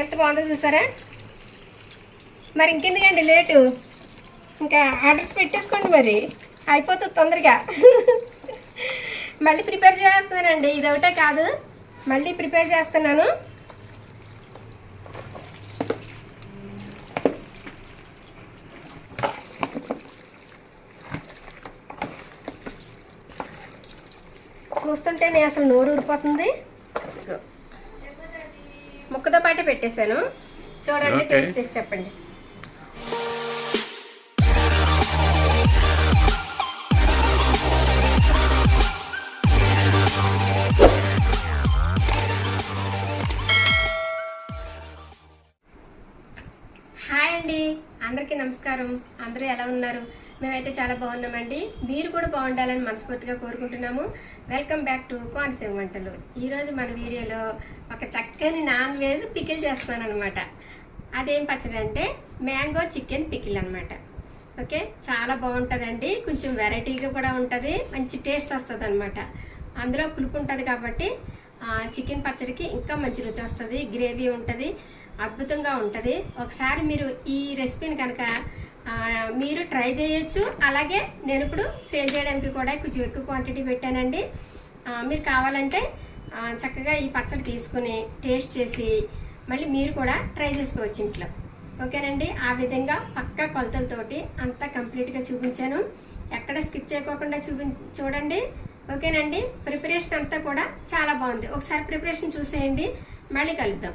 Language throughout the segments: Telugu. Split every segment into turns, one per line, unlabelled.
ఎంత బాగుందో చూసారా? మరి ఇంకెందుకండి లేటు? ఇంకా ఆర్డర్స్ పెట్టేసుకోండి మరి. అయిపోతుంది తొందరగా. మళ్ళీ ప్రిపేర్ చేస్తున్నానండి. ఇది ఒకటే కాదు. మళ్ళీ ప్రిపేర్ చేస్తున్నాను. చూస్తుంటేనే అసలు నోరు ఊరిపోతుంది. ముక్కతో పాటే పెట్టేశాను చూడండి. టేస్ట్ చేసి చెప్పండి నమస్కారం. అందరూ ఎలా ఉన్నారు? మేమైతే చాలా బాగున్నామండి. మీరు కూడా బాగుండాలని మనస్ఫూర్తిగా కోరుకుంటున్నాము. వెల్కమ్ బ్యాక్ టు కోనసీమ వంటలు. ఈరోజు మన వీడియోలో ఒక చక్కని నాన్ వెజ్ పికిల్ చేస్తున్నాను అనమాట అదేం పచ్చడి అంటే మ్యాంగో చికెన్ పికిల్ అనమాట ఓకే? చాలా బాగుంటుందండి. కొంచెం వెరైటీగా కూడా ఉంటుంది. మంచి టేస్ట్ వస్తుంది అనమాట అందులో పులుపు ఉంటుంది కాబట్టి చికెన్ పచ్చడికి ఇంకా మంచి రుచి వస్తుంది. గ్రేవీ ఉంటుంది. అద్భుతంగా ఉంటుంది. ఒకసారి మీరు ఈ రెసిపీని కనుక మీరు ట్రై చేయొచ్చు. అలాగే నేను ఇప్పుడు సేల్ చేయడానికి కూడా కొంచెం ఎక్కువ క్వాంటిటీ పెట్టానండి. మీరు కావాలంటే చక్కగా ఈ పచ్చడి తీసుకుని టేస్ట్ చేసి మళ్ళీ మీరు కూడా ట్రై చేసుకోవచ్చు ఇంట్లో. ఓకేనండి? ఆ విధంగా పక్కా కొలతలతోటి అంతా కంప్లీట్గా చూపించాను. ఎక్కడ స్కిప్ చేయకోకుండా చూపి చూడండి. ఓకేనండి? ప్రిపరేషన్ అంతా కూడా చాలా బాగుంది. ఒకసారి ప్రిపరేషన్ చూసేయండి. మళ్ళీ కలుద్దాం.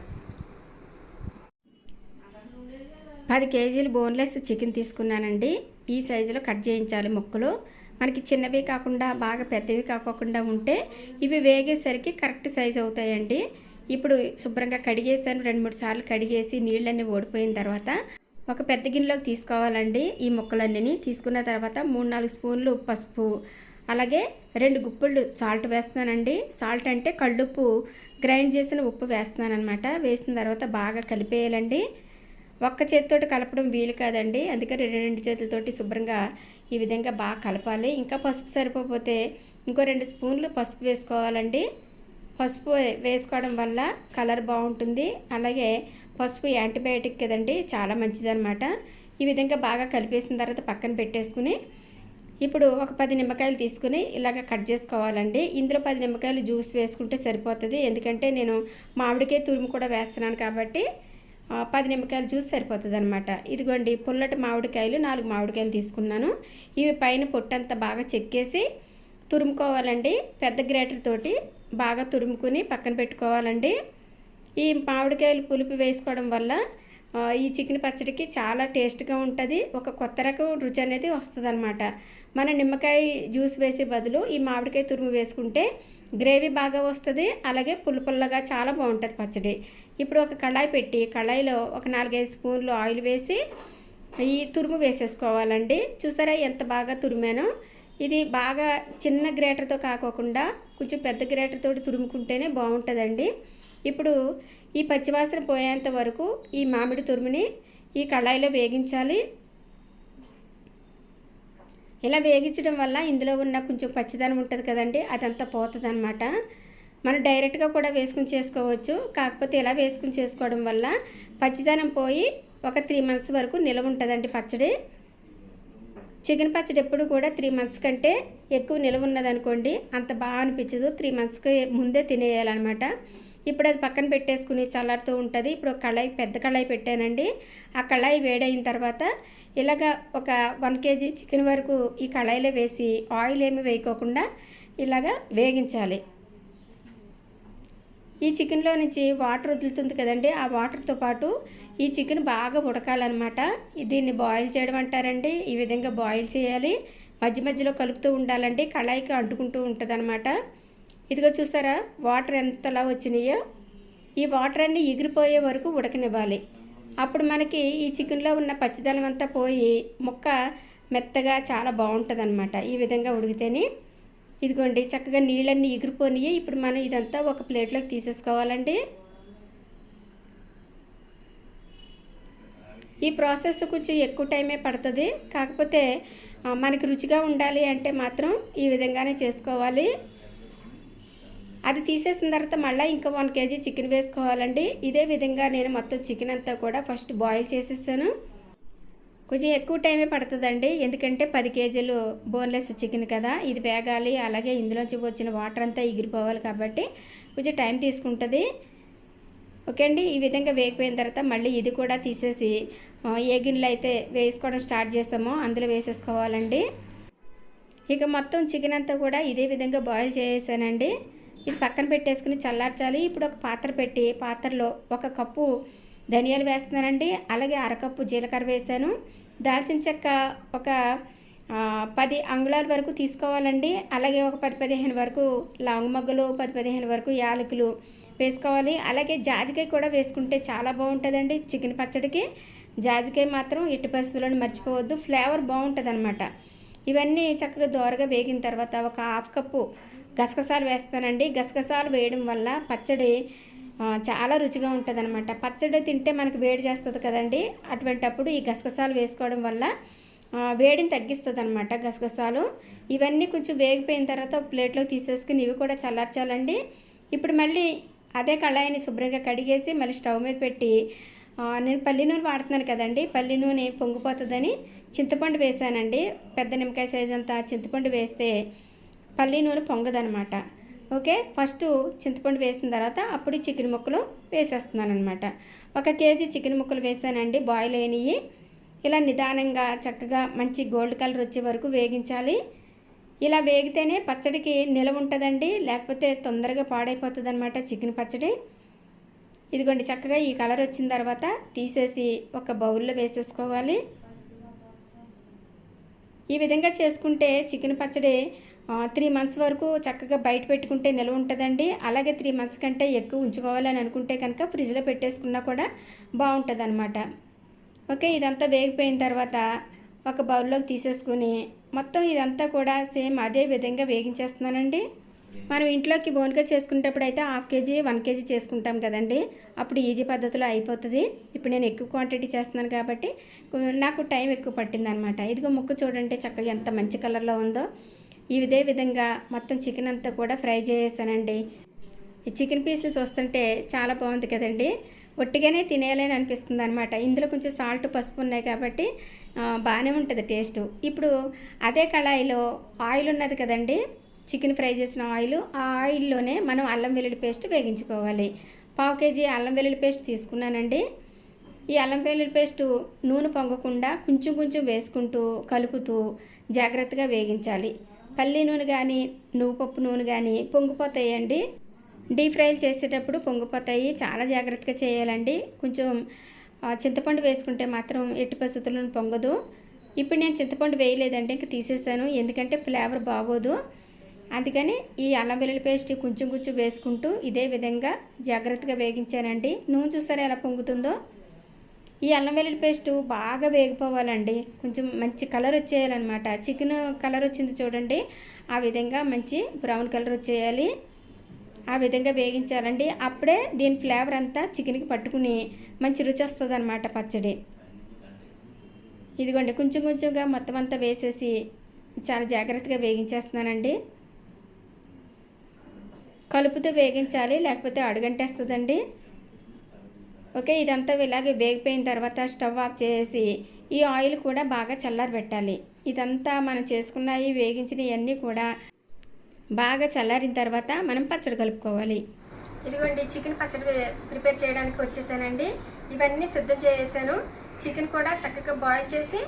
పది కేజీలు బోన్లెస్ చికెన్ తీసుకున్నానండి. ఈ సైజులో కట్ చేయించాలి ముక్కలు. మనకి చిన్నవి కాకుండా బాగా పెద్దవి కాకుండా ఉంటే ఇవి వేగేసరికి కరెక్ట్ సైజ్ అవుతాయండి. ఇప్పుడు శుభ్రంగా కడిగేసాను. రెండు మూడు సార్లు కడిగేసి నీళ్ళన్నీ ఓడిపోయిన తర్వాత ఒక పెద్ద గిన్నెలోకి తీసుకోవాలండి. ఈ ముక్కలన్నీ తీసుకున్న తర్వాత మూడు నాలుగు స్పూన్లు పసుపు అలాగే రెండు గుప్పిళ్ళు సాల్ట్ వేస్తున్నానండి. సాల్ట్ అంటే కళ్ళుప్పు గ్రైండ్ చేసిన ఉప్పు వేస్తున్నాను అనమాట వేసిన తర్వాత బాగా కలిపేయాలండి. ఒక్క చేతితోటి కలపడం వీలు కాదండి. అందుకని రెండు రెండు చేతులతోటి శుభ్రంగా ఈ విధంగా బాగా కలపాలి. ఇంకా పసుపు సరిపోతే ఇంకో రెండు స్పూన్లు పసుపు వేసుకోవాలండి. పసుపు వేసుకోవడం వల్ల కలర్ బాగుంటుంది. అలాగే పసుపు యాంటీబయాటిక్ కదండి చాలా మంచిదనమాట ఈ విధంగా బాగా కలిపేసిన తర్వాత పక్కన పెట్టేసుకుని ఇప్పుడు ఒక పది నిమ్మకాయలు తీసుకుని ఇలాగ కట్ చేసుకోవాలండి. ఇందులో పది నిమ్మకాయలు జ్యూస్ వేసుకుంటే సరిపోతుంది. ఎందుకంటే నేను మామిడికాయ తురుము కూడా వేస్తున్నాను కాబట్టి పది నిమ్మకాయలు జ్యూస్ సరిపోతుంది అనమాట ఇదిగోండి పుల్లటి మామిడికాయలు నాలుగు మామిడికాయలు తీసుకున్నాను. ఇవి పైన పొట్టంతా బాగా చెక్కేసి తురుముకోవాలండి. పెద్ద గ్రేటర్ తోటి బాగా తురుముకుని పక్కన పెట్టుకోవాలండి. ఈ మామిడికాయలు పులుపు వేసుకోవడం వల్ల ఈ చికెన్ పచ్చడికి చాలా టేస్ట్గా ఉంటుంది. ఒక కొత్త రకం రుచి అనేది వస్తుంది అనమాట మన నిమ్మకాయ జ్యూస్ వేసే బదులు ఈ మామిడికాయ తురుము వేసుకుంటే గ్రేవీ బాగా వస్తుంది అలాగే పుల్ల పుల్లగా చాలా బాగుంటుంది పచ్చడి. ఇప్పుడు ఒక కళాయి పెట్టి కళాయిలో ఒక నాలుగైదు స్పూన్లు ఆయిల్ వేసి ఈ తురుము వేసేసుకోవాలండి. చూసారా ఎంత బాగా తురిమానో? ఇది బాగా చిన్న గ్రేటర్తో కాకోకుండా కొంచెం పెద్ద గ్రేటర్ తోటి తురుముకుంటేనే బాగుంటుందండి. ఇప్పుడు ఈ పచ్చివాసన పోయేంత వరకు ఈ మామిడి తురుముని ఈ కళాయిలో వేగించాలి. ఇలా వేగించడం వల్ల ఇందులో ఉన్న కొంచెం పచ్చిదనం ఉంటుంది కదండి అదంతా పోతుంది అనమాట మనం డైరెక్ట్గా కూడా వేసుకుని చేసుకోవచ్చు. కాకపోతే ఇలా వేసుకుని చేసుకోవడం వల్ల పచ్చిదనం పోయి ఒక త్రీ మంత్స్ వరకు నిలవ ఉంటుందండి పచ్చడి. చికెన్ పచ్చడి ఎప్పుడు కూడా త్రీ మంత్స్ కంటే ఎక్కువ నిలవ ఉన్నదనుకోండి అంత బాగా అనిపించదు. త్రీ మంత్స్కి ముందే తినేయాలన్నమాట. ఇప్పుడు అది పక్కన పెట్టేసుకుని చల్లారుతూ ఉంటుంది. ఇప్పుడు ఒక కళాయి పెద్ద కళాయి పెట్టానండి. ఆ కళాయి వేడైన తర్వాత ఇలాగ ఒక వన్ కేజీ చికెన్ వరకు ఈ కళాయిలో వేసి ఆయిల్ ఏమి వేయకోకుండా ఇలాగ వేగించాలి. ఈ చికెన్లో నుంచి వాటర్ వదులుతుంది కదండి ఆ వాటర్తో పాటు ఈ చికెన్ బాగా ఉడకాలన్నమాట. దీన్ని బాయిల్ చేయడం అంటారండి. ఈ విధంగా బాయిల్ చేయాలి. మధ్య మధ్యలో కలుపుతూ ఉండాలండి. కళాయికి అంటుకుంటూ ఉంటుంది ఇదిగో చూసారా వాటర్ ఎంతలా వచ్చినాయో. ఈ వాటర్ అన్నీ ఎగిరిపోయే వరకు ఉడకనివ్వాలి. అప్పుడు మనకి ఈ చికెన్లో ఉన్న పచ్చిదనం అంతా పోయి ముక్క మెత్తగా చాలా బాగుంటుంది అనమాట ఈ విధంగా ఉడికితేనే ఇదిగోండి చక్కగా నీళ్ళన్నీ ఎగిరిపోనియి. ఇప్పుడు మనం ఇదంతా ఒక ప్లేట్లోకి తీసేసుకోవాలండి. ఈ ప్రాసెస్ కొంచెం ఎక్కువ టైమే పడుతుంది. కాకపోతే మనకి రుచిగా ఉండాలి అంటే మాత్రం ఈ విధంగానే చేసుకోవాలి. అది తీసేసిన తర్వాత మళ్ళీ ఇంకా వన్ కేజీ చికెన్ వేసుకోవాలండి. ఇదే విధంగా నేను మొత్తం చికెన్ అంతా కూడా ఫస్ట్ బాయిల్ చేసేసాను. కొంచెం ఎక్కువ టైమే పడుతుందండి. ఎందుకంటే పది కేజీలు బోన్లెస్ చికెన్ కదా. ఇది వేగాలి. అలాగే ఇందులోంచి వచ్చిన వాటర్ అంతా ఎగిరిపోవాలి కాబట్టి కొంచెం టైం తీసుకుంటుంది. ఓకే అండి. ఈ విధంగా వేగిపోయిన తర్వాత మళ్ళీ ఇది కూడా తీసేసి ఏ గిన్నెలు అయితే వేసుకోవడం స్టార్ట్ చేసామో అందులో వేసేసుకోవాలండి. ఇక మొత్తం చికెన్ అంతా కూడా ఇదే విధంగా బాయిల్ చేసేసానండి. ఇది పక్కన పెట్టేసుకుని చల్లార్చాలి. ఇప్పుడు ఒక పాత్ర పెట్టి పాత్రలో ఒక కప్పు ధనియాలు వేస్తున్నానండి. అలాగే అరకప్పు జీలకర్ర వేసాను. దాల్చిన చెక్క ఒక పది అంగుళాల వరకు తీసుకోవాలండి. అలాగే ఒక పది పదిహేను వరకు లాంగ్ మగ్గులు పది పదిహేను వరకు యాలకులు వేసుకోవాలి. అలాగే జాజికాయ కూడా వేసుకుంటే చాలా బాగుంటుందండి చికెన్ పచ్చడికి. జాజికాయ మాత్రం ఎట్టి పరిస్థితులను మర్చిపోవద్దు. ఫ్లేవర్ బాగుంటుంది అనమాట ఇవన్నీ చక్కగా దోరగా వేగిన తర్వాత ఒక హాఫ్ కప్పు గసగసాలు వేస్తానండి. గసగసాలు వేయడం వల్ల పచ్చడి చాలా రుచిగా ఉంటుంది అనమాట పచ్చడి తింటే మనకి వేడి చేస్తుంది కదండి. అటువంటప్పుడు ఈ గసగసాలు వేసుకోవడం వల్ల వేడిని తగ్గిస్తుంది అనమాట గసగసాలు. ఇవన్నీ కొంచెం వేగిపోయిన తర్వాత ఒక ప్లేట్లోకి తీసేసుకుని ఇవి కూడా చల్లార్చాలండి. ఇప్పుడు మళ్ళీ అదే కళాయిని శుభ్రంగా కడిగేసి మళ్ళీ స్టవ్ మీద పెట్టి నేను పల్లి నూనె వాడుతున్నాను కదండి. పల్లి నూనె పొంగిపోతుందని చింతపండు వేసానండి. పెద్ద నిమ్మకాయ సైజ్ అంతా చింతపండు వేస్తే పల్లి నూనె పొంగదనమాట ఓకే? ఫస్ట్ చింతపండు వేసిన తర్వాత అప్పుడు చికెన్ ముక్కలు వేసేస్తున్నాను అనమాట ఒక కేజీ చికెన్ ముక్కలు వేసానండి. బాయిల్ అయినవి ఇలా నిదానంగా చక్కగా మంచి గోల్డ్ కలర్ వచ్చే వరకు వేగించాలి. ఇలా వేగితేనే పచ్చడికి నిలవ ఉంటుందండి. లేకపోతే తొందరగా పాడైపోతుంది అనమాట చికెన్ పచ్చడి. ఇదిగోండి చక్కగా ఈ కలర్ వచ్చిన తర్వాత తీసేసి ఒక బౌల్లో వేసేసుకోవాలి. ఈ విధంగా చేసుకుంటే చికెన్ పచ్చడి త్రీ మంత్స్ వరకు చక్కగా బయట పెట్టుకుంటే నిల్వ ఉంటుందండి. అలాగే త్రీ మంత్స్ కంటే ఎక్కువ ఉంచుకోవాలని అనుకుంటే కనుక ఫ్రిడ్జ్లో పెట్టేసుకున్నా కూడా బాగుంటుంది అనమాట ఓకే ఇదంతా వేగిపోయిన తర్వాత ఒక బౌల్లోకి తీసేసుకుని మొత్తం ఇదంతా కూడా సేమ్ అదే విధంగా వేగించేస్తున్నానండి. మనం ఇంట్లోకి బోన్గా చేసుకునేటప్పుడు అయితే హాఫ్ కేజీ వన్ కేజీ చేసుకుంటాం కదండి. అప్పుడు ఈజీ పద్ధతిలో అయిపోతుంది. ఇప్పుడు నేను ఎక్కువ క్వాంటిటీ చేస్తున్నాను కాబట్టి నాకు టైం ఎక్కువ పట్టింది అనమాట ఇదిగో ముక్క చూడండి చక్కగా ఎంత మంచి కలర్లో ఉందో. ఇదే విధంగా మొత్తం చికెన్ అంతా కూడా ఫ్రై చేసేసానండి. ఈ చికెన్ పీసులు చూస్తుంటే చాలా బాగుంది కదండి. ఒట్టిగానే తినేయాలని అనిపిస్తుంది అనమాట ఇందులో కొంచెం సాల్ట్ పసుపు ఉన్నాయి కాబట్టి బాగానే ఉంటుంది టేస్ట్ ఇప్పుడు అదే కళాయిలో ఆయిల్ ఉన్నది కదండి. చికెన్ ఫ్రై చేసిన ఆయిల్ ఆ ఆయిల్లోనే మనం అల్లం వెల్లుల్లి పేస్ట్ వేగించుకోవాలి. పావు కేజీ అల్లం వెల్లుల్లి పేస్ట్ తీసుకున్నానండి. ఈ అల్లం వెల్లుల్లి పేస్ట్ నూనె పొంగకుండా కొంచెం కొంచెం వేసుకుంటూ కలుపుతూ జాగ్రత్తగా వేగించాలి. పల్లి నూనె కానీ నువ్వుపప్పు నూనె కానీ పొంగిపోతాయండి. డీప్ ఫ్రైలు చేసేటప్పుడు పొంగిపోతాయి. చాలా జాగ్రత్తగా చేయాలండి. కొంచెం చింతపండు వేసుకుంటే మాత్రం ఎట్టి పరిస్థితులను పొంగదు. ఇప్పుడు నేను చింతపండు వేయలేదండి. ఇంక తీసేసాను. ఎందుకంటే ఫ్లేవర్ బాగోదు. అందుకని ఈ అల్లం వెల్లుల్లి పేస్ట్ కొంచెం కొంచెం వేసుకుంటూ ఇదే విధంగా జాగ్రత్తగా వేగించానండి. నూనె చూసారా ఎలా పొంగుతుందో? ఈ అల్లం వెల్లుల్లి పేస్ట్ బాగా వేగిపోవాలండి. కొంచెం మంచి కలర్ వచ్చేయాలన్నమాట. చికెన్ కలర్ వచ్చింది చూడండి. ఆ విధంగా మంచి బ్రౌన్ కలర్ వచ్చేయాలి. ఆ విధంగా వేగించాలండి. అప్పుడే దీని ఫ్లేవర్ అంతా చికెన్కి పట్టుకుని మంచి రుచి వస్తుంది అనమాట పచ్చడి. ఇదిగోండి కొంచెం కొంచెంగా మొత్తం అంతా వేసేసి చాలా జాగ్రత్తగా వేగించేస్తున్నానండి. కలుపుతూ వేగించాలి లేకపోతే అడుగంటేస్తుందండి. ఓకే ఇదంతా ఇలాగే వేగిపోయిన తర్వాత స్టవ్ ఆఫ్ చేసి ఈ ఆయిల్ కూడా బాగా చల్లారబెట్టాలి ఇదంతా మనం చేసుకున్నవి వేగించినవి అన్నీ కూడా బాగా చల్లారిన తర్వాత మనం పచ్చడి కలుపుకోవాలి. ఇదిగోండి చికెన్ పచ్చడి ప్రిపేర్ చేయడానికి వచ్చేసానండి. ఇవన్నీ సిద్ధం చేసేసాను. చికెన్ కూడా చక్కగా బాయిల్ చేసి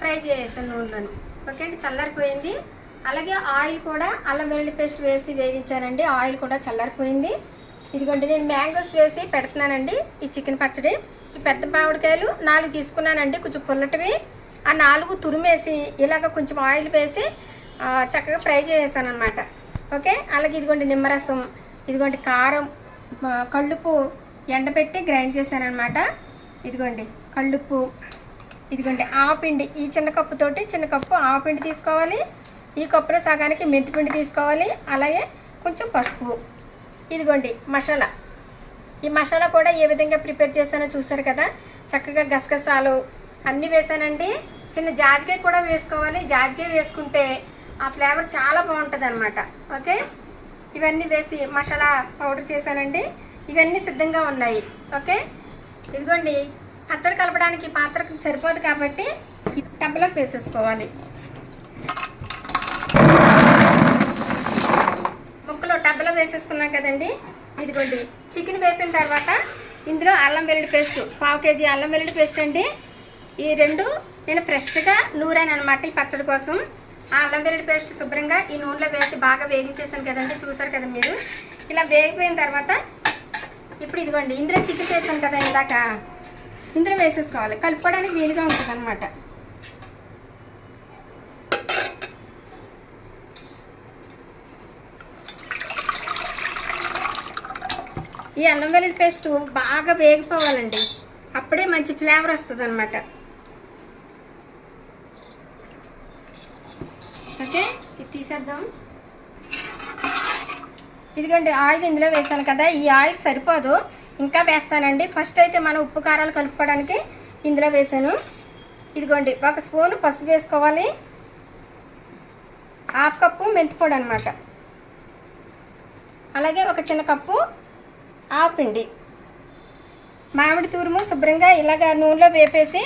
ఫ్రై చేసేసాను నూనెలోని. ఓకే అండి చల్లారిపోయింది. అలాగే ఆయిల్ కూడా అల్లం వెల్లుల్లి పేస్ట్ వేసి వేగించానండి. ఆయిల్ కూడా చల్లారిపోయింది. ఇదిగోండి నేను మ్యాంగోస్ వేసి పెడుతున్నానండి. ఈ చికెన్ పచ్చడి. ఈ పెద్ద మామిడికాయలు నాలుగు తీసుకున్నానండి కొంచెం పుల్లటివి. ఆ నాలుగు తురిమేసి ఇలాగ కొంచెం ఆయిల్ వేసి చక్కగా ఫ్రై చేసేసాను అనమాట ఓకే? అలాగే ఇదిగోండి నిమ్మరసం. ఇదిగోండి కారం. ఆ, కళ్ళుప్పు ఎండబెట్టి గ్రైండ్ చేశానమాట ఇదిగోండి కళ్ళుప్పు. ఇదిగోండి ఆవపిండి. ఈ చిన్న కప్పుతోటి చిన్న కప్పు ఆవపిండి తీసుకోవాలి. ఈ కప్పులో సగానికి మెంతిపిండి తీసుకోవాలి. అలాగే కొంచెం పసుపు. ఇదిగోండి మసాలా. ఈ మసాలా కూడా ఏ విధంగా ప్రిపేర్ చేశానో చూసారు కదా? చక్కగా గసగసాలు అన్నీ వేసానండి చిన్న జాజికాయ కూడా వేసుకోవాలి. జాజికాయ వేసుకుంటే ఆ ఫ్లేవర్ చాలా బాగుంటుంది అనమాట ఓకే? ఇవన్నీ వేసి మసాలా పౌడర్ చేశానండి. ఇవన్నీ సిద్ధంగా ఉన్నాయి. ఓకే? ఇదిగోండి పచ్చడి కలపడానికి పాత్రకు సరిపోదు కాబట్టి ఈ వేసేసుకోవాలి. డబ్బలో వేసేసుకున్నాం కదండి. ఇదిగోండి. చికెన్ వేపిన తర్వాత ఇందులో అల్లం వెల్లుల్లి పేస్ట్. పావు కేజీ అల్లం వెల్లుల్లి పేస్ట్ అండి. ఈ రెండు నేను ఫ్రెష్గా నూరాను అనమాట ఈ పచ్చడి కోసం. ఆ అల్లం వెల్లుల్లి పేస్ట్ శుభ్రంగా ఈ నూనెలో వేసి బాగా వేగించేసాను కదండి. చూసారు కదా మీరు. ఇలా వేగిపోయిన తర్వాత ఇప్పుడు ఇదిగోండి. ఇందులో చికెన్ వేసాను కదా ఇందాక. ఇందులో వేసేసుకోవాలి. కలుపుకోవడానికి వీలుగా ఉంటుంది అనమాట ఈ అల్లం వెల్లుల్లి పేస్ట్ బాగా వేగిపోవాలండి. అప్పుడే మంచి ఫ్లేవర్ వస్తుంది అనమాట ఓకే ఇది తీసేద్దాం. ఇదిగోండి ఆయిల్ ఇందులో వేసాను కదా ఈ ఆయిల్ సరిపోదు. ఇంకా వేస్తానండి. ఫస్ట్ అయితే మనం ఉప్పు కారాలు కలుపుకోవడానికి ఇందులో వేసాను. ఇదిగోండి ఒక స్పూన్ పసుపు వేసుకోవాలి. హాఫ్ కప్పు మెంతిపొడి అనమాట అలాగే ఒక చిన్న కప్పు ఆపిండి మామిడి తూరుము శుభ్రంగా ఇలాగ నూనెలో వేపేసి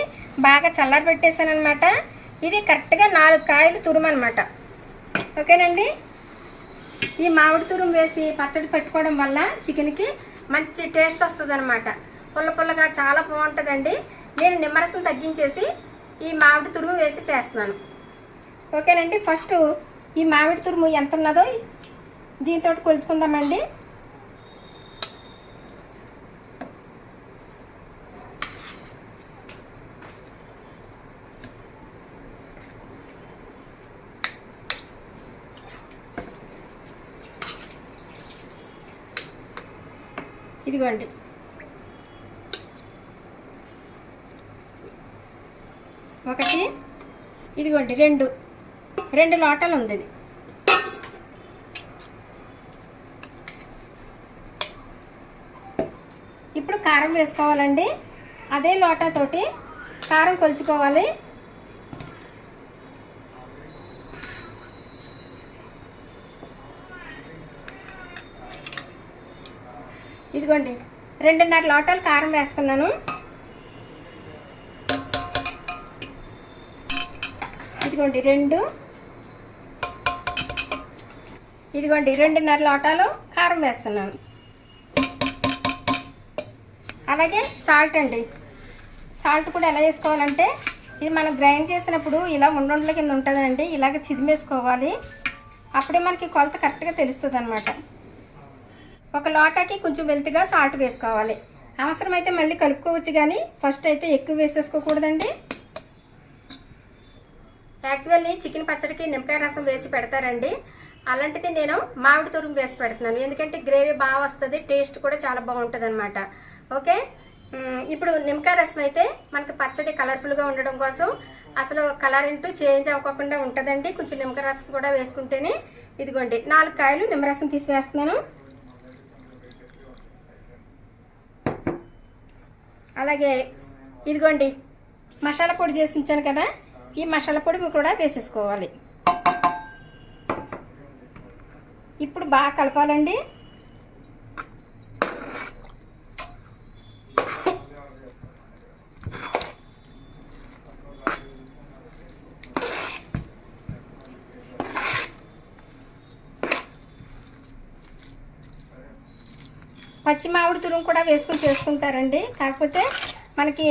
బాగా చల్లారబెట్టేసానమాట అనమాట ఇది కరెక్ట్గా నాలుగు కాయలు తురుము అనమాట ఓకేనండి? ఈ మామిడి తురుము వేసి పచ్చడి పెట్టుకోవడం వల్ల చికెన్కి మంచి టేస్ట్ వస్తుంది అనమాట పుల్ల పుల్లగా చాలా బాగుంటుందండి. నేను నిమ్మరసం తగ్గించేసి ఈ మామిడి తురుము వేసి చేస్తున్నాను. ఓకేనండి? ఫస్ట్ ఈ మామిడి తురుము ఎంత ఉన్నదో దీంతో కొలుసుకుందామండి. ఇదిగోండి. ఒకటి ఇదిగోండి రెండు. రెండు లోటలు ఉంది ఇది. ఇప్పుడు కారం వేసుకోవాలండి. అదే లోటాతోటి కారం కొలుచుకోవాలి. ఇదిగోండి రెండున్నర లోటాలు కారం వేస్తున్నాను. ఇదిగోండి రెండు. ఇదిగోండి రెండున్నర లోటాలు కారం వేస్తున్నాను. అలాగే సాల్ట్ అండి. సాల్ట్ కూడా ఎలా వేసుకోవాలంటే ఇది మనం గ్రైండ్ చేసినప్పుడు ఇలా ఉండొండల కింద ఉంటుందండి ఇలాగ చిదిమేసుకోవాలి. అప్పుడే మనకి కొలత కరెక్ట్గా తెలుస్తుంది అనమాట ఒక లోటాకి కొంచెం వెల్తిగా సాల్ట్ వేసుకోవాలి. అవసరమైతే మళ్ళీ కలుపుకోవచ్చు కానీ ఫస్ట్ అయితే ఎక్కువ వేసేసుకోకూడదండి. యాక్చువల్లీ చికెన్ పచ్చడికి నిమ్మకాయ రసం వేసి పెడతారండి. అలాంటిది నేను మామిడి తురుము వేసి పెడుతున్నాను. ఎందుకంటే గ్రేవీ బాగా వస్తుంది టేస్ట్ కూడా చాలా బాగుంటుంది అనమాట ఓకే ఇప్పుడు నిమ్మకాయ రసం అయితే మనకి పచ్చడి కలర్ఫుల్గా ఉండడం కోసం అసలు కలర్ ఇంటూ చేంజ్ అవ్వకుండా ఉంటుందండి. కొంచెం నిమ్మకాయ రసం కూడా వేసుకుంటేనే ఇదిగోండి. నాలుగు కాయలు నిమ్మరసం తీసి వేస్తున్నాను. అలాగే ఇదిగోండి మసాలా పొడి చేసి ఉంచాను కదా ఈ మసాలా పొడి కూడా వేసేసుకోవాలి. ఇప్పుడు బాగా కలపాలండి. పచ్చి మామిడి తురుము కూడా వేసుకుని చేసుకుంటారండి. కాకపోతే మనకి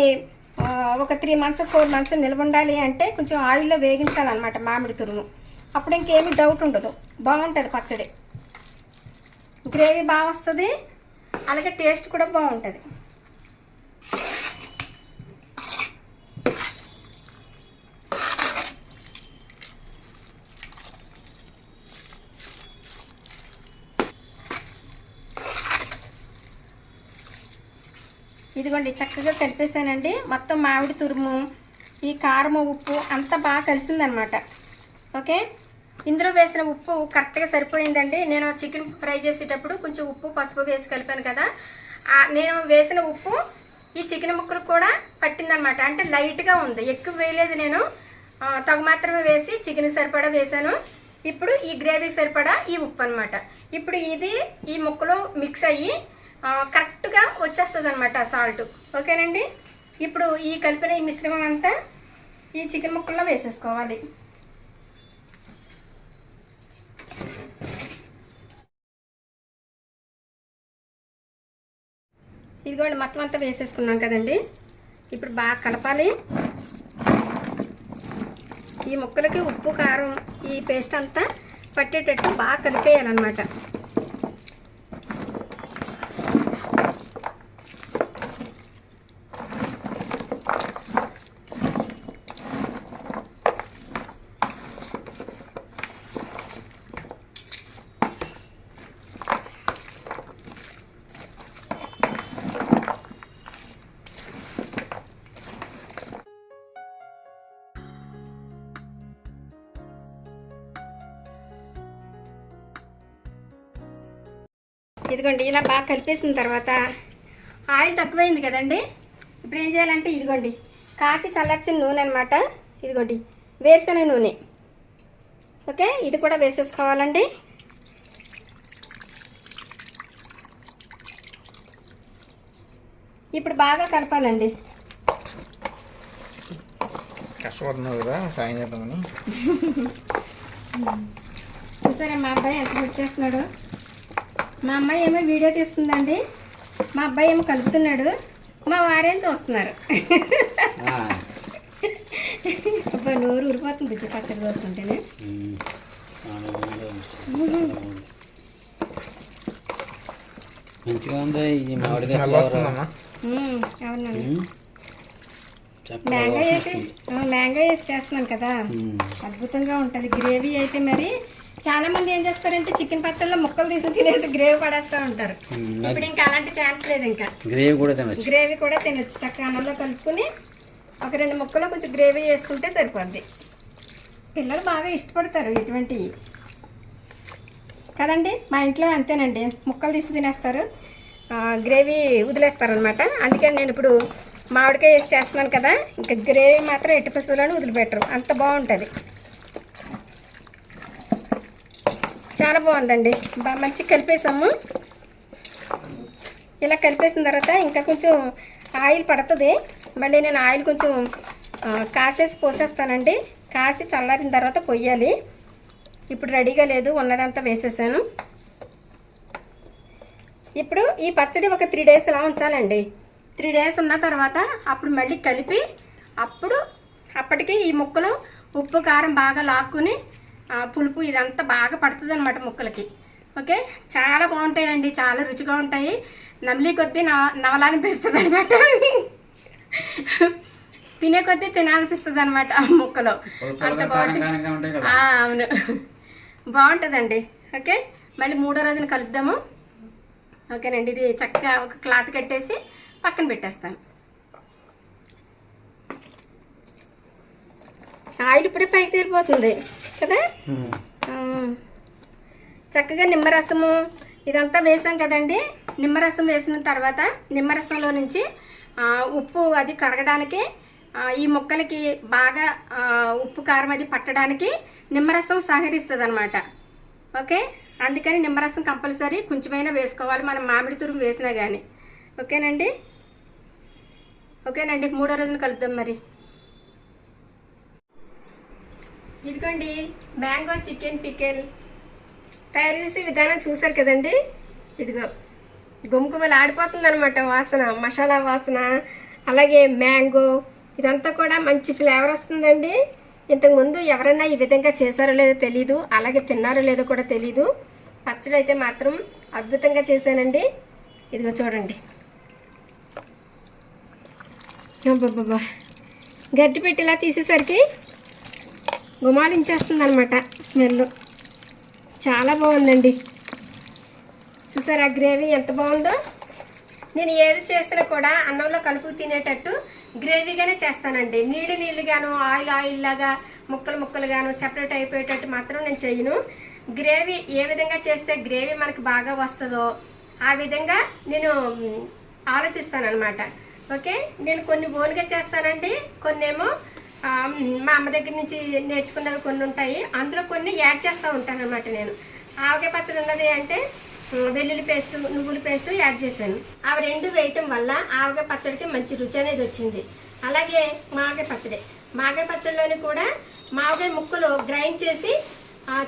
ఒక త్రీ మంత్స్ ఫోర్ మంత్స్ నిల్వ ఉండాలి అంటే కొంచెం ఆయిల్లో వేగించాలన్నమాట మామిడి తురుము. అప్పుడు ఇంకేమి డౌట్ ఉండదు. బాగుంటుంది పచ్చడి. గ్రేవీ బాగా వస్తుంది అలాగే టేస్ట్ కూడా బాగుంటుంది. ఇదిగోండి చక్కగా కలిపేసానండి. మొత్తం మామిడి తురుము ఈ కారము ఉప్పు అంతా బాగా కలిసిందనమాట. ఓకే? ఇందులో వేసిన ఉప్పు కరెక్ట్గా సరిపోయిందండి. నేను చికెన్ ఫ్రై చేసేటప్పుడు కొంచెం ఉప్పు పసుపు వేసి కలిపాను కదా. నేను వేసిన ఉప్పు ఈ చికెన్ ముక్కలు కూడా పట్టిందనమాట. అంటే లైట్గా ఉంది. ఎక్కువ వేయలేదు నేను. తగు మాత్రమే వేసి చికెన్ సరిపడా వేసాను ఇప్పుడు ఈ గ్రేవీకి సరిపడా ఈ ఉప్పు అనమాట. ఇప్పుడు ఇది ఈ ముక్కలో మిక్స్ అయ్యి కరెక్ట్గా వచ్చేస్తుంది అనమాట సాల్ట్ ఓకేనండి? ఇప్పుడు ఈ కలిపిన ఈ మిశ్రమం అంతా ఈ చికెన్ ముక్కల్లో వేసేసుకోవాలి. ఇదిగోండి మొత్తం అంతా వేసేసుకున్నాం కదండి. ఇప్పుడు బాగా కలపాలి. ఈ ముక్కలకి ఉప్పు కారం ఈ పేస్ట్ అంతా పట్టేటట్టు బాగా కలిపేయాలన్నమాట. ఇదిగోండి ఇలా బాగా కలిపేసిన తర్వాత ఆయిల్ తక్కువైంది కదండి. ఇప్పుడు ఏం చేయాలంటే ఇదిగోండి కాచి చల్లార్చిన నూనె అనమాట ఇదిగోండి వేరుశనగ నూనె. ఓకే ఇది కూడా వేసేసుకోవాలండి. ఇప్పుడు బాగా కలపాలండి.
కష్టపడుతున్నావు కదా సాయం చేద్దామని.
చూసారా మా అబ్బాయి ఎంత వచ్చేస్తున్నాడు మా అమ్మాయి ఏమో వీడియో తీస్తుందండి. మా అబ్బాయి ఏమో కలుపుతున్నాడు. మా వారేం చూస్తున్నారు? అబ్బాయి నోరు ఊరిపోతుంది బుజ్జి పచ్చడి కోస్తుంటేనే.
మంచిగా ఉంది ఇది మామిడికాయ
అవునండి. మ్యాంగో. ఆ, మ్యాంగో వేసి చేస్తున్నాను కదా. అద్భుతంగా ఉంటుంది. గ్రేవీ అయితే మరి చాలా మంది ఏం చేస్తారంటే చికెన్ పచ్చళ్ళలో ముక్కలు తీసి తినేసి గ్రేవీ పడేస్తూ ఉంటారు. ఇప్పుడు ఇంకా అలాంటి ఛాన్స్ లేదు ఇంకా.
గ్రేవీ కూడా తినచ్చు.
గ్రేవీ కూడా తినొచ్చు. చక్కగా అన్నంలో కలుపుకొని ఒక రెండు ముక్కలు కొంచెం గ్రేవీ వేసుకుంటే సరిపోద్ది. పిల్లలు బాగా ఇష్టపడతారు ఇటువంటివి. కదండి? మా ఇంట్లో అంతేనండి. ముక్కలు తీసి తినేస్తారు. గ్రేవీ వదిలేస్తారు అనమాట అందుకని నేను ఇప్పుడు మామిడికాయ వేసి చేస్తున్నాను కదా ఇంకా గ్రేవీ మాత్రం ఎట్టి పసులోనే వదిలిపెట్టరు. అంత బాగుంటుంది. చాలా బాగుందండి. బాగా మంచిగా కలిపేసాము. ఇలా కలిపేసిన తర్వాత ఇంకా కొంచెం ఆయిల్ పడుతుంది. మళ్ళీ నేను ఆయిల్ కొంచెం కాసేసి పోసేస్తానండి. కాసి చల్లారిన తర్వాత పొయ్యాలి. ఇప్పుడు రెడీగా లేదు ఉన్నదంతా వేసేసాను. ఇప్పుడు ఈ పచ్చడి ఒక త్రీ డేస్ ఇలా ఉంచాలండి. త్రీ డేస్ ఉన్న తర్వాత అప్పుడు మళ్ళీ కలిపి అప్పుడు అప్పటికి ఈ ముక్కలు ఉప్పు కారం బాగా లాక్కుని పులుపు ఇదంతా బాగా పడుతుంది అనమాట ముక్కలకి. ఓకే? చాలా బాగుంటాయండి చాలా రుచిగా ఉంటాయి. నమిలి కొద్దీ నవ నవలానిపిస్తుంది అనమాట తినే కొద్దీ తినాలనిపిస్తుంది అనమాట ఆ ముక్కలో. అంత బాగుంటుంది. అవును. బాగుంటుందండి. ఓకే? మళ్ళీ మూడో రోజున కలుద్దాము. ఓకేనండి ఇది చక్కగా ఒక క్లాత్ కట్టేసి పక్కన పెట్టేస్తాను. ఆయిల్ ఇప్పుడే పైకి తేలిపోతుంది. కదా? చక్కగా నిమ్మరసము ఇదంతా వేసాం కదండి. నిమ్మరసం వేసిన తర్వాత నిమ్మరసంలో నుంచి ఉప్పు అది కరగడానికి ఈ ముక్కలకి బాగా ఉప్పు కారం అది పట్టడానికి నిమ్మరసం సహకరిస్తుంది అనమాట ఓకే? అందుకని నిమ్మరసం కంపల్సరీ కొంచెమైనా వేసుకోవాలి. మనం మామిడి తురుము వేసినా కానీ ఓకేనండి? ఓకేనండి? మూడో రోజున కలుద్దాం మరి. ఇదిగోండి మ్యాంగో చికెన్ పికెల్. తయారు చేసే విధానం చూసారు కదండి? ఇదిగో గుమగుమలు ఆడిపోతుంది అనమాట వాసన మసాలా వాసన అలాగే మ్యాంగో. ఇదంతా కూడా మంచి ఫ్లేవర్ వస్తుందండి. ఇంతకుముందు ఎవరైనా ఈ విధంగా చేశారో లేదో తెలీదు అలాగే తిన్నారో లేదో కూడా తెలీదు. పచ్చడి అయితే మాత్రం అద్భుతంగా చేశానండి. ఇదిగో చూడండి. బాబా గడ్డి పెట్టి ఇలా తీసేసరికి గుమాలించేస్తుంది అనమాట స్మెల్ చాలా బాగుందండి. చూసారా గ్రేవీ ఎంత బాగుందో? నేను ఏది చేసినా కూడా అన్నంలో కలుపు తినేటట్టు గ్రేవీగానే చేస్తానండి. నీళ్ళు నీళ్ళుగాను ఆయిల్ ఆయిల్ లాగా ముక్కలు ముక్కలుగాను సెపరేట్ అయిపోయేటట్టు మాత్రం నేను చేయను. గ్రేవీ ఏ విధంగా చేస్తే గ్రేవీ మనకు బాగా వస్తుందో ఆ విధంగా నేను ఆలోచిస్తానమాట ఓకే? నేను కొన్ని ఓన్గా చేస్తానండి కొన్ని ఏమో మా అమ్మ దగ్గర నుంచి నేర్చుకున్నవి కొన్ని ఉంటాయి. అందులో కొన్ని యాడ్ చేస్తూ ఉంటాను అనమాట నేను. ఆవకాయ పచ్చడి ఉన్నది అంటే వెల్లుల్లి పేస్ట్ నువ్వుల పేస్ట్ యాడ్ చేశాను. అవి రెండు వేయటం వల్ల ఆవకాయ పచ్చడికి మంచి రుచి అనేది వచ్చింది. అలాగే మావకాయ పచ్చడి. మాగాయ పచ్చడిలోని కూడా మావకాయ ముక్కలు గ్రైండ్ చేసి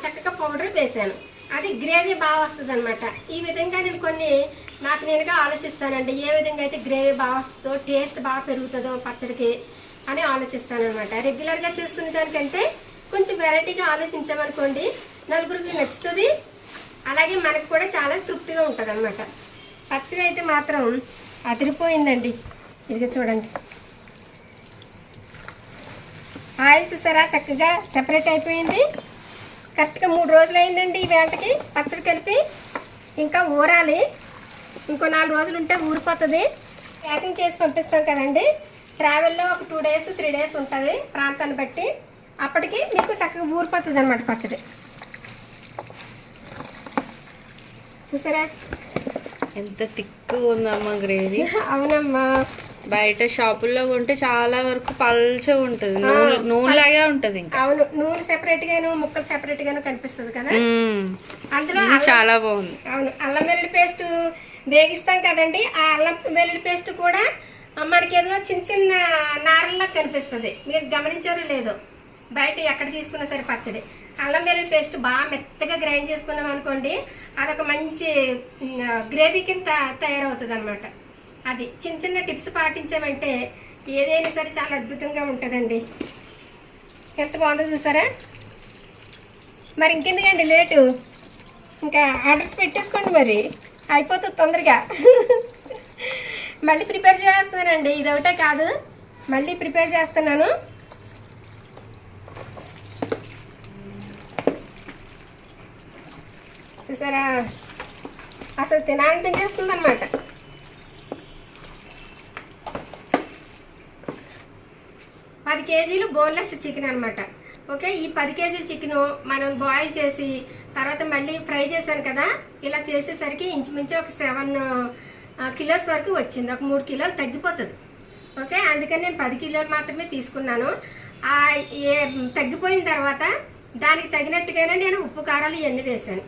చక్కగా పౌడర్ వేసాను అది గ్రేవీ బాగా వస్తుంది అనమాట ఈ విధంగా నేను కొన్ని నాకు నేనుగా ఆలోచిస్తానండి ఏ విధంగా అయితే గ్రేవీ బాగా వస్తుందో టేస్ట్ బాగా పెరుగుతుందో పచ్చడికి. అని ఆలోచిస్తాను అనమాట రెగ్యులర్గా చేసుకునే దానికంటే కొంచెం వెరైటీగా ఆలోచించామనుకోండి నలుగురికి నచ్చుతుంది. అలాగే మనకు కూడా చాలా తృప్తిగా ఉంటుంది అనమాట పచ్చడి అయితే మాత్రం అదిరిపోయిందండి. ఇదిగా చూడండి. ఆయిల్ చూసారా? చక్కగా సెపరేట్ అయిపోయింది. కరెక్ట్గా మూడు రోజులు అయిందండి ఈ వేటకి పచ్చడి కలిపి. ఇంకా ఊరాలి. ఇంకో నాలుగు రోజులు ఉంటే ఊరిపోతుంది. ప్యాకింగ్ చేసి పంపిస్తాం కదండి. ట్రావెల్లో ఒక టూ డేస్ త్రీ డేస్ ఉంటుంది ప్రాంతాన్ని బట్టి. అప్పటికి మీకు చక్కగా ఊరిపోతుంది అనమాట పచ్చడి. చూసారా?
ఎంత తిక్కు ఉందమ్మా గ్రేవీ.
అవునమ్మా.
బయట షాపుల్లో కొంటే చాలా వరకు పల్చగా ఉంటుంది. నూనె నూనెలాగే ఉంటది ఇంకా.
అవును నూనె సెపరేట్ గాను ముక్కలు సెపరేట్ గాను కనిపిస్తుంది కదా. అందులో
చాలా బాగుంది.
అవును అల్లం వెల్లుల్లి పేస్ట్ వేగిస్తాం కదండి. ఆ అల్లం వెల్లుల్లి పేస్ట్ కూడా మనకి ఏదో చిన్న చిన్న నారల్లా కనిపిస్తుంది. మీరు గమనించారో లేదో. బయట ఎక్కడ తీసుకున్నా సరే పచ్చడి. అల్లం వెల్లుల్లి పేస్ట్ బాగా మెత్తగా గ్రైండ్ చేసుకున్నాం అనుకోండి అదొక మంచి గ్రేవీ కింద తయారవుతుంది అనమాట అది చిన్న చిన్న టిప్స్ పాటించామంటే ఏదైనా సరే చాలా అద్భుతంగా ఉంటుందండి. ఎంత బాగుందో చూసారా? మరి ఇంకెందుకండి లేటు? ఇంకా ఆర్డర్స్ పెట్టేసుకోండి మరి. అయిపోతుంది తొందరగా. మళ్ళీ ప్రిపేర్ చేస్తున్నానండి. ఇది ఒకటే కాదు. మళ్ళీ ప్రిపేర్ చేస్తున్నాను. చూసారా? అసలు తినాలనిపించేస్తుంది అనమాట పది కేజీలు బోన్లెస్ చికెన్ అనమాట ఓకే ఈ పది కేజీల చికెన్ మనం బాయిల్ చేసి తర్వాత మళ్ళీ ఫ్రై చేశాను కదా ఇలా చేసేసరికి ఇంచుమించు ఒక సెవెన్ కిలోస్ వరకు వచ్చింది. ఒక మూడు కిలోలు తగ్గిపోతుంది. ఓకే? అందుకని నేను పది కిలోలు మాత్రమే తీసుకున్నాను. ఆ ఏ తగ్గిపోయిన తర్వాత దానికి తగినట్టుగానే నేను ఉప్పు కారాలు ఇవన్నీ వేసాను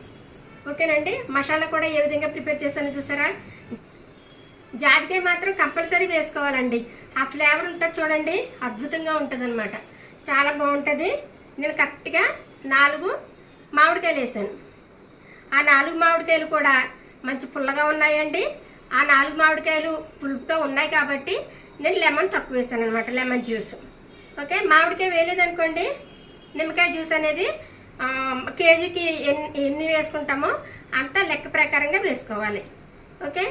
ఓకేనండి? మసాలా కూడా ఏ విధంగా ప్రిపేర్ చేశాను చూసారా? జాజికాయ మాత్రం కంపల్సరీ వేసుకోవాలండి. ఆ ఫ్లేవర్ ఉంటుంది చూడండి. అద్భుతంగా ఉంటుంది చాలా బాగుంటుంది. నేను కరెక్ట్గా నాలుగు మామిడికాయలు వేసాను ఆ నాలుగు మామిడికాయలు కూడా మంచి పుల్లగా ఉన్నాయండి. ఆ నాలుగు మామిడికాయలు పులుపుగా ఉన్నాయి కాబట్టి నేను లెమన్ తక్కువ వేసాను అనమాట లెమన్ జ్యూస్. ఓకే మామిడికాయ వేయలేదనుకోండి నిమ్మకాయ జ్యూస్ అనేది కేజీకి ఎన్ని ఎన్ని వేసుకుంటామో అంత లెక్క ప్రకారంగా వేసుకోవాలి. ఓకే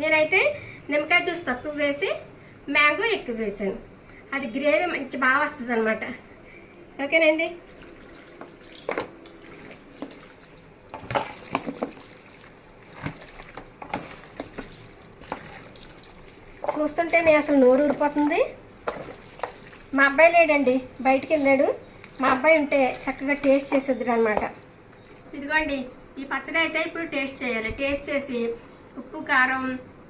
నేనైతే నిమ్మకాయ జ్యూస్ తక్కువ వేసి మ్యాంగో ఎక్కువ వేసాను. అది గ్రేవీ మంచి బాగా వస్తుంది అనమాట ఓకేనండి? చూస్తుంటేనే అసలు నోరు ఊరిపోతుంది మా అబ్బాయి లేడండి బయటికి వెళ్ళాడు. మా అబ్బాయి ఉంటే చక్కగా టేస్ట్ చేసేది అనమాట ఇదిగోండి ఈ పచ్చడి అయితే ఇప్పుడు టేస్ట్ చేయాలి. టేస్ట్ చేసి ఉప్పు కారం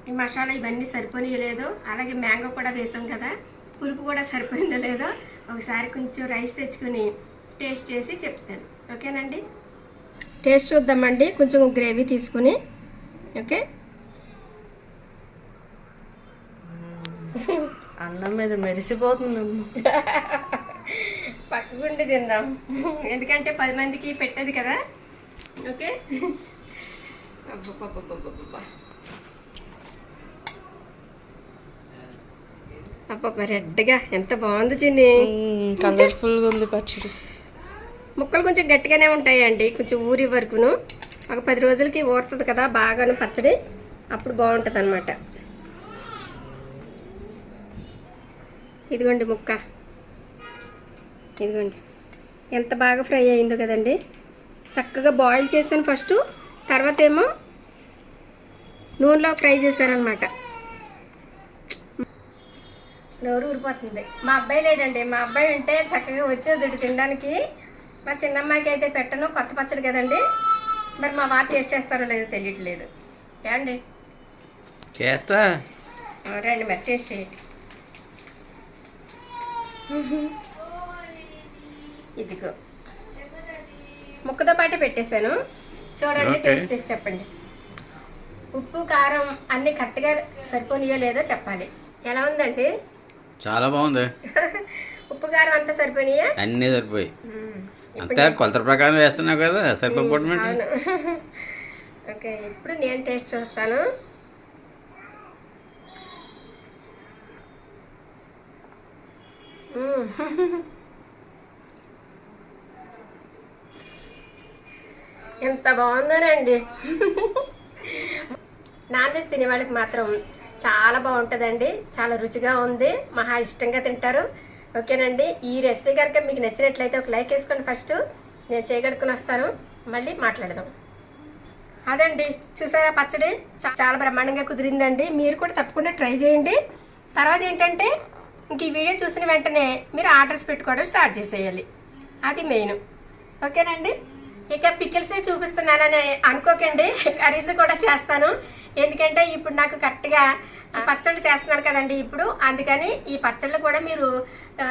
ఈ మసాలా ఇవన్నీ సరిపోయి లేదో అలాగే మ్యాంగో కూడా వేసాం కదా పులుపు కూడా సరిపోయిందో లేదో ఒకసారి కొంచెం రైస్ తెచ్చుకొని టేస్ట్ చేసి చెప్తాను. ఓకేనండి? టేస్ట్ చూద్దామండి. కొంచెం గ్రేవీ తీసుకుని. ఓకే?
అన్నం మీద మెరిసిపోతుందమ్మా.
పక్కగుండి తిందాం. ఎందుకంటే పది మందికి పెట్టేది కదా. ఓకే. అబ్బబ్బా రెడ్గా. ఎంత బాగుంది చిన్ని.
కలర్ఫుల్గా ఉంది పచ్చడి.
ముక్కలు కొంచెం గట్టిగానే ఉంటాయండి కొంచెం ఊరి వరకును. ఒక పది రోజులకి ఊరుతుంది కదా బాగాను పచ్చడి. అప్పుడు బాగుంటుంది అనమాట ఇదిగోండి ముక్క. ఇదిగోండి. ఎంత బాగా ఫ్రై అయిందో కదండి. చక్కగా బాయిల్ చేశాను ఫస్ట్. తర్వాత ఏమో నూనెలో ఫ్రై చేశానమాట నోరు ఊరిపోతుంది. మా అబ్బాయి లేడండి. మా అబ్బాయి ఉంటే చక్కగా వచ్చేది తినడానికి. మా చిన్నమ్మాయికి అయితే పెట్టను. కొత్త పచ్చడి కదండి. మరి మా వారు టేస్ట్ చేస్తారో లేదో తెలియట్లేదు. ఏమండి?
చేస్తా.
రండి మరి టేస్ట్ చేయండి. ఇదిగో. ముక్కతో పాటు పెట్టేశాను. చూడండి. టేస్ట్ చేసి చెప్పండి. ఉప్పు కారం అన్ని కరెక్ట్గా సరిపోనియో లేదో చెప్పాలి. ఎలా ఉందండి?
చాలా బాగుంది.
ఉప్పు కారం అంతా సరిపోనియా?
అన్నీ సరిపోయి. అంతా కొలత ప్రకారం వేస్తున్నావు కదా
అవును. ఓకే ఇప్పుడు నేను టేస్ట్ చూస్తాను. ఎంత బాగుందోనండి. నాన్ వెజ్ తినే వాళ్ళకి మాత్రం చాలా బాగుంటుందండి. చాలా రుచిగా ఉంది. మహా ఇష్టంగా తింటారు. ఓకేనండి. ఈ రెసిపీ కనుక మీకు నచ్చినట్లయితే ఒక లైక్ వేసుకోండి ఫస్ట్. నేను చేయగడుకుని వస్తాను. మళ్ళీ మాట్లాడదాం. అదండి. చూసారా పచ్చడి? చాలా బ్రహ్మాండంగా కుదిరిందండి. మీరు కూడా తప్పకుండా ట్రై చేయండి. తర్వాత ఏంటంటే ఇంక ఈ వీడియో చూసిన వెంటనే మీరు ఆర్డర్స్ పెట్టుకోవడం స్టార్ట్ చేసేయాలి. అది మెయిన్. ఓకేనండి? ఇక పికిల్సే చూపిస్తున్నానని అనుకోకండి. కర్రీస్ కూడా చేస్తాను. ఎందుకంటే ఇప్పుడు నాకు కరెక్ట్గా పచ్చళ్ళు చేస్తున్నాను కదండి ఇప్పుడు. అందుకని ఈ పచ్చళ్ళు కూడా మీరు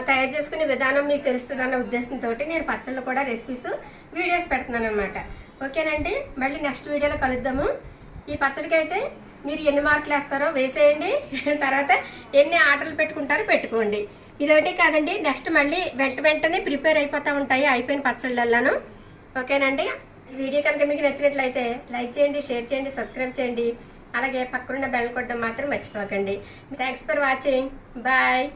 తయారు చేసుకునే విధానం మీకు తెలుస్తుందన్న ఉద్దేశంతో నేను పచ్చళ్ళు కూడా రెసిపీస్ వీడియోస్ పెడుతున్నాను అనమాట ఓకేనండి? మళ్ళీ నెక్స్ట్ వీడియోలో కలుద్దాము. ఈ పచ్చడికి అయితే మీరు ఎన్ని మార్కులు వేస్తారో వేసేయండి. తర్వాత ఎన్ని ఆటలు పెట్టుకుంటారో పెట్టుకోండి. ఇదొకటి కాదండి నెక్స్ట్ మళ్ళీ వెంట వెంటనే ప్రిపేర్ అయిపోతూ ఉంటాయి అయిపోయిన పచ్చళ్ళల్లాను. ఓకేనండి? వీడియో కనుక మీకు నచ్చినట్లయితే లైక్ చేయండి షేర్ చేయండి సబ్స్క్రైబ్ చేయండి. అలాగే పక్కనున్న బెల్ కొట్టడం మాత్రం మర్చిపోకండి. Thanks for watching. బాయ్.